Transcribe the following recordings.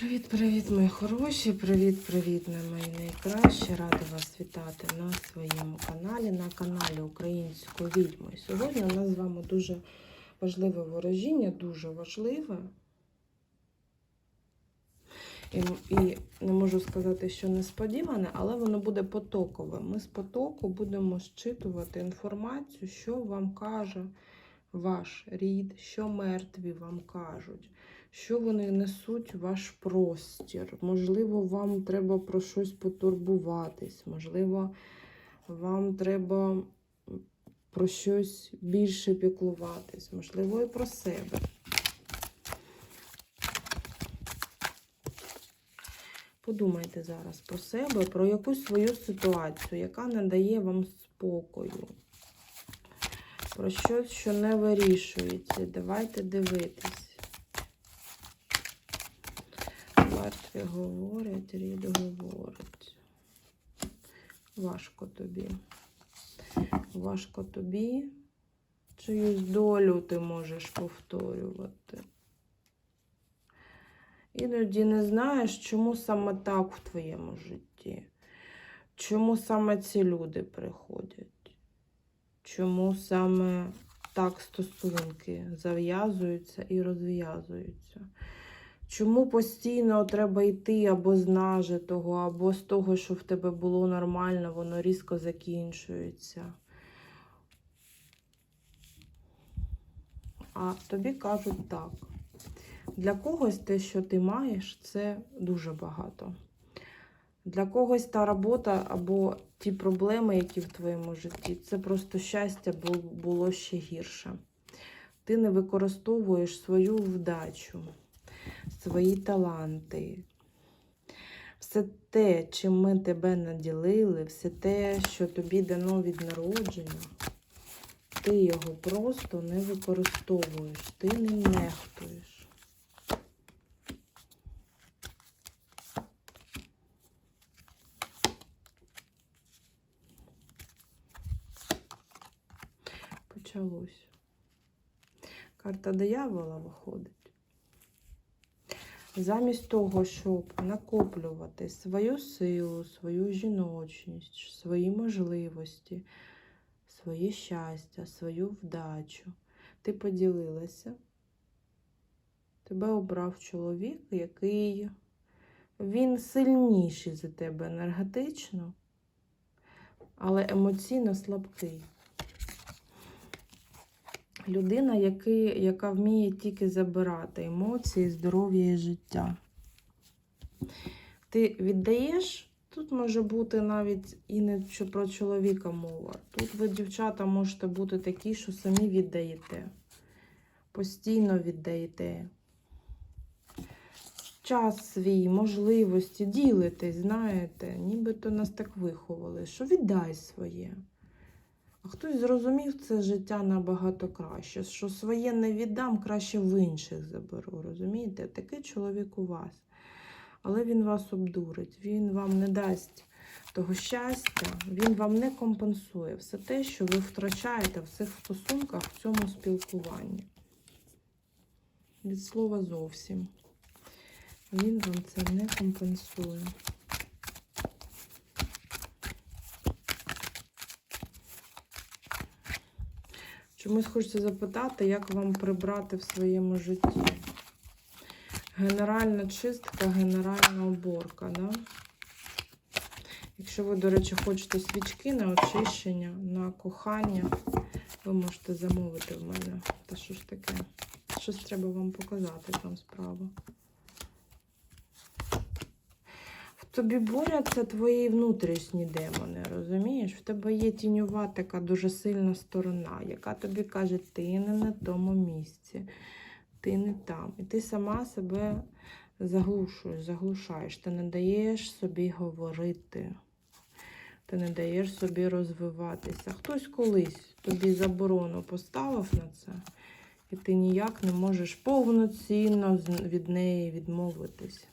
Привіт-привіт, мої хороші! Привіт-привіт, на мої найкращі. Рада вас вітати на своєму каналі, на каналі Української відьми. І Сьогодні у нас з вами дуже важливе ворожіння, дуже важливе. І, і не можу сказати, що несподіване, але воно буде потокове. Ми з потоку будемо зчитувати інформацію, що вам каже ваш рід, що мертві вам кажуть що вони несуть ваш простір. Можливо, вам треба про щось потурбуватись, можливо, вам треба про щось більше піклуватись, можливо, і про себе. Подумайте зараз про себе, про якусь свою ситуацію, яка не дає вам спокою. Про щось, що не вирішується. Давайте дивитись. Мертві говорять, рід говорить. Важко тобі. Важко тобі. Чиюсь долю ти можеш повторювати. Іноді не знаєш, чому саме так в твоєму житті. Чому саме ці люди приходять? Чому саме так стосунки зав'язуються і розв'язуються? Чому постійно треба йти або з нажитого, або з того, що в тебе було нормально, воно різко закінчується? А тобі кажуть так. Для когось те, що ти маєш, це дуже багато. Для когось та робота або ті проблеми, які в твоєму житті, це просто щастя було ще гірше. Ти не використовуєш свою вдачу свої таланти. Все те, чим ми тебе наділили, все те, що тобі дано від народження, ти його просто не використовуєш, ти не нехтуєш. Почалось. Карта диявола виходить. Замість того, щоб накоплювати свою силу, свою жіночність, свої можливості, своє щастя, свою вдачу, ти поділилася. Тебе обрав чоловік, який він сильніший за тебе енергетично, але емоційно слабкий. Людина, який, яка вміє тільки забирати емоції, здоров'я і життя. Ти віддаєш, тут може бути навіть і не про чоловіка мова. Тут ви, дівчата, можете бути такі, що самі віддаєте. Постійно віддаєте. Час свій, можливості, ділитесь, знаєте, нібито нас так виховали, що віддай своє. Хтось зрозумів це життя набагато краще, що своє не віддам, краще в інших заберу. Розумієте? Такий чоловік у вас. Але він вас обдурить, він вам не дасть того щастя, він вам не компенсує все те, що ви втрачаєте в цих стосунках, в цьому спілкуванні. Від слова зовсім. Він вам це не компенсує. Чомусь хочеться запитати, як вам прибрати в своєму житті. Генеральна чистка, генеральна уборка. Да? Якщо ви, до речі, хочете свічки на очищення, на кохання, ви можете замовити в мене. Та що ж таке? Щось треба вам показати там справа. Тобі борються твої внутрішні демони, розумієш? В тебе є тіньова така дуже сильна сторона, яка тобі каже, ти не на тому місці, ти не там. І ти сама себе заглушуєш, заглушаєш, ти не даєш собі говорити. Ти не даєш собі розвиватися. Хтось колись тобі заборону поставив на це, і ти ніяк не можеш повноцінно від неї відмовитись.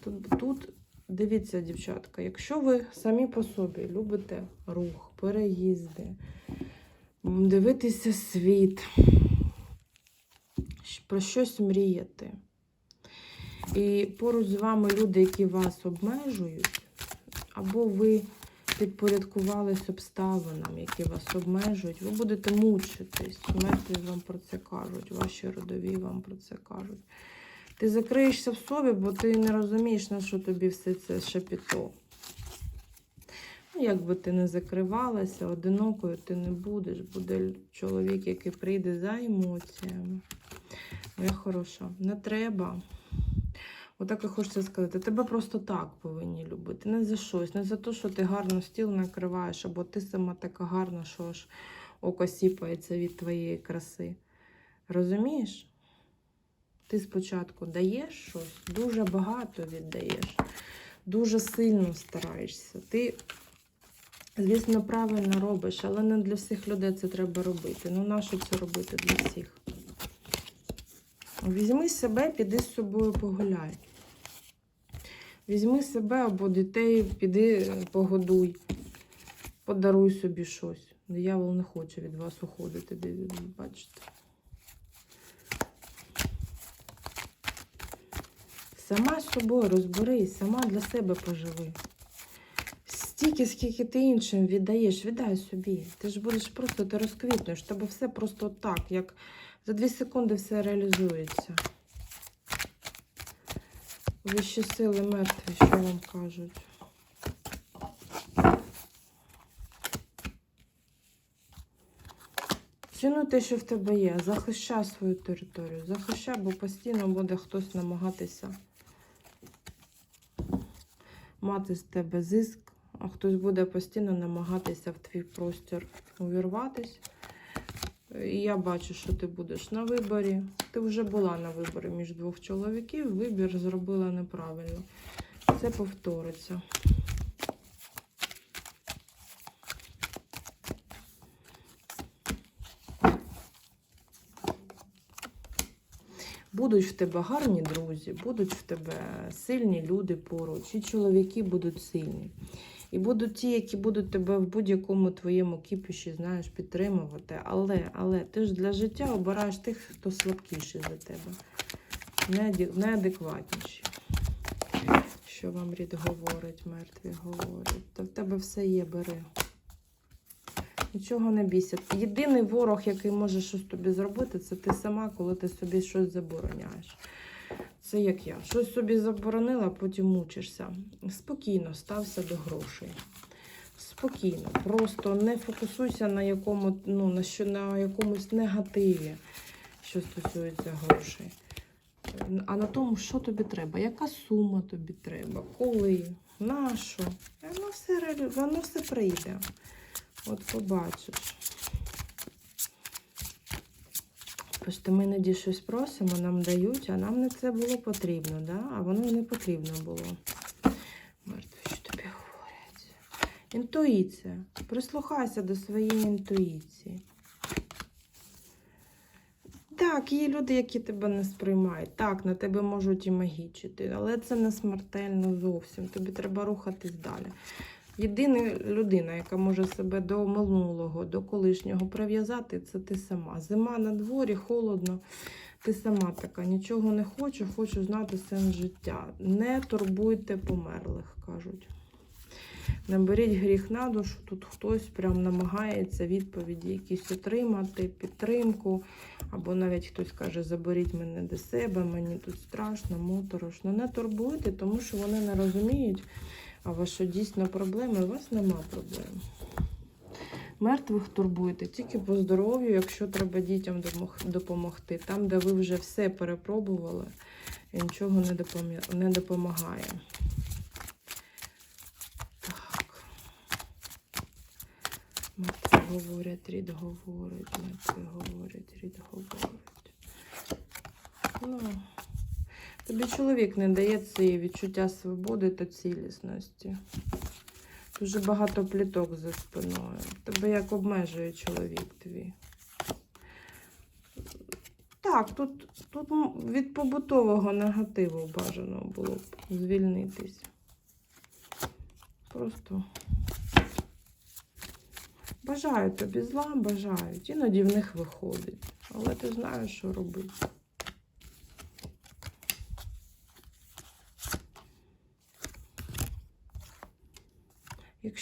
Тут, тут Дивіться, дівчатка, якщо ви самі по собі любите рух, переїзди, дивитися світ, про щось мріяти. І поруч з вами люди, які вас обмежують, або ви підпорядкувались обставинам, які вас обмежують, ви будете мучитись. Мертві вам про це кажуть, ваші родові вам про це кажуть. Ти закриєшся в собі, бо ти не розумієш, на що тобі все це шепіто. Ну, якби ти не закривалася, одинокою ти не будеш. Буде чоловік, який прийде за емоціями. Моя хороша, не треба. Отак і хочеться сказати, тебе просто так повинні любити. Не за щось, не за те, що ти гарно стіл накриваєш, або ти сама така гарна, що аж око сіпається від твоєї краси. Розумієш? Ти спочатку даєш щось, дуже багато віддаєш, дуже сильно стараєшся. Ти, звісно, правильно робиш, але не для всіх людей це треба робити. Ну, нащо це робити для всіх? Візьми себе, піди з собою погуляй. Візьми себе або дітей, піди е, погодуй, подаруй собі щось. Диявол не хоче від вас уходити, бачите. Сама з собою розберись, сама для себе поживи. Стільки, скільки ти іншим віддаєш, віддай собі. Ти ж будеш просто, ти розквітнеш, тебе все просто так, як за дві секунди все реалізується. Вищі сили мертві, що вам кажуть? Цінуй те, що в тебе є. Захищай свою територію. Захищай, бо постійно буде хтось намагатися мати з тебе зиск, а хтось буде постійно намагатися в твій простір увірватись. І я бачу, що ти будеш на виборі. Ти вже була на виборі між двох чоловіків, вибір зробила неправильно. Це повториться. Будуть в тебе гарні друзі, будуть в тебе сильні люди поруч, і чоловіки будуть сильні. І будуть ті, які будуть тебе в будь-якому твоєму кіпіші, знаєш, підтримувати. Але, але ти ж для життя обираєш тих, хто слабкіший за тебе, неадекватніші. Що вам рід говорить, мертві говорять. Та в тебе все є, бери. Нічого не бійся. Єдиний ворог, який може щось тобі зробити, це ти сама, коли ти собі щось забороняєш. Це як я. Щось собі заборонила, потім мучишся. Спокійно стався до грошей. Спокійно. Просто не фокусуйся на, якому, ну, на, що, на якомусь негативі, що стосується грошей. А на тому, що тобі треба, яка сума тобі треба, коли, на що. Воно все, воно все прийде. От побачиш. Просто ми іноді щось просимо, нам дають, а нам не це було потрібно, да? а воно не потрібно було. Мертві, що тобі говорять? Інтуїція. Прислухайся до своєї інтуїції. Так, є люди, які тебе не сприймають. Так, на тебе можуть і магічити, але це не смертельно зовсім. Тобі треба рухатись далі. Єдина людина, яка може себе до минулого, до колишнього прив'язати, це ти сама. Зима на дворі, холодно. Ти сама така, нічого не хочу, хочу знати сенс життя. Не турбуйте померлих, кажуть. Не беріть гріх на душу, тут хтось прям намагається відповіді якісь отримати, підтримку. Або навіть хтось каже, заберіть мене до себе, мені тут страшно, моторошно. Не турбуйте, тому що вони не розуміють, а ваша дійсно проблеми, у вас нема проблем. Мертвих турбуйте тільки по здоров'ю, якщо треба дітям допомогти. Там, де ви вже все перепробували, і нічого не допомагає. Так. Мертві говорять, рід говорить, мертві говорять, рід говорить. Ну, тобі чоловік не дає цієї відчуття свободи та цілісності. Дуже багато пліток за спиною. Тебе як обмежує чоловік твій. Так, тут, тут від побутового негативу бажано було б звільнитись. Просто бажаю тобі зла, бажають. Іноді в них виходить. Але ти знаєш, що робити.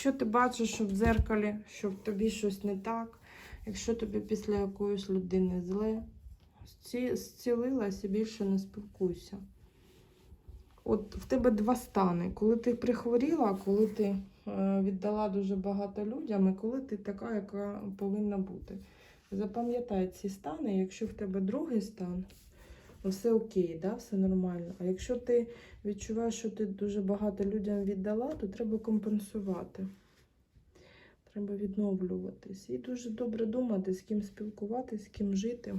Якщо ти бачиш, що в дзеркалі, що тобі щось не так, якщо тобі після якоїсь людини зле, зці- зцілилась і більше не спілкуйся. От в тебе два стани. Коли ти прихворіла, коли ти е, віддала дуже багато людям, і коли ти така, яка повинна бути. Запам'ятай ці стани, якщо в тебе другий стан, все окей, да, все нормально. А якщо ти відчуваєш, що ти дуже багато людям віддала, то треба компенсувати. Треба відновлюватись. І дуже добре думати, з ким спілкуватися, з ким жити,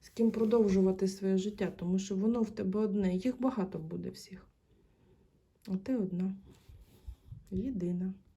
з ким продовжувати своє життя, тому що воно в тебе одне. Їх багато буде всіх. А ти одна. Єдина.